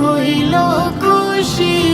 হইল খুশি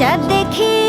যা দেখি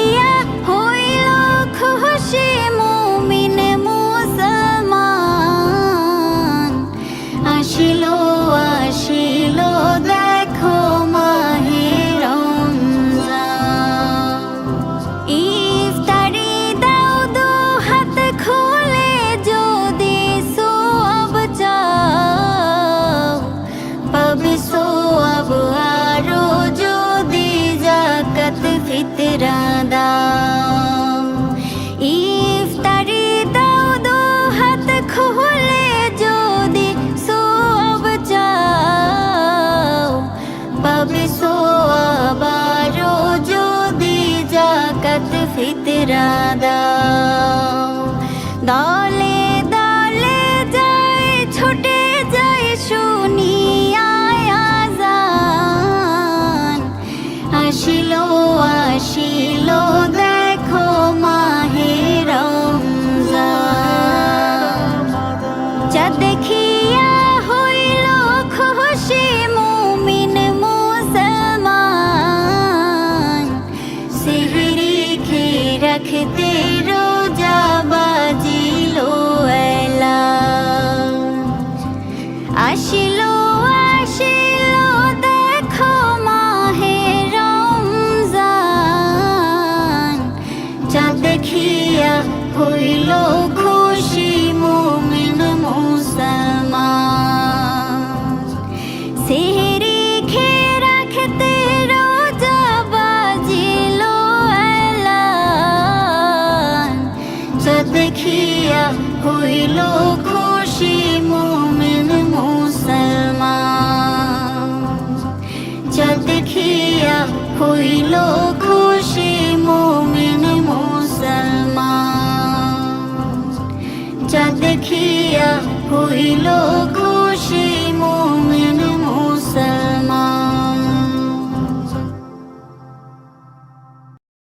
से तेरा दा হইল খুশি মুমিন মুসলমান। সেহরি খেয়ে রাখতে রোজা বাজিল এলান। চাঁদ দেখিয়া হইল রইল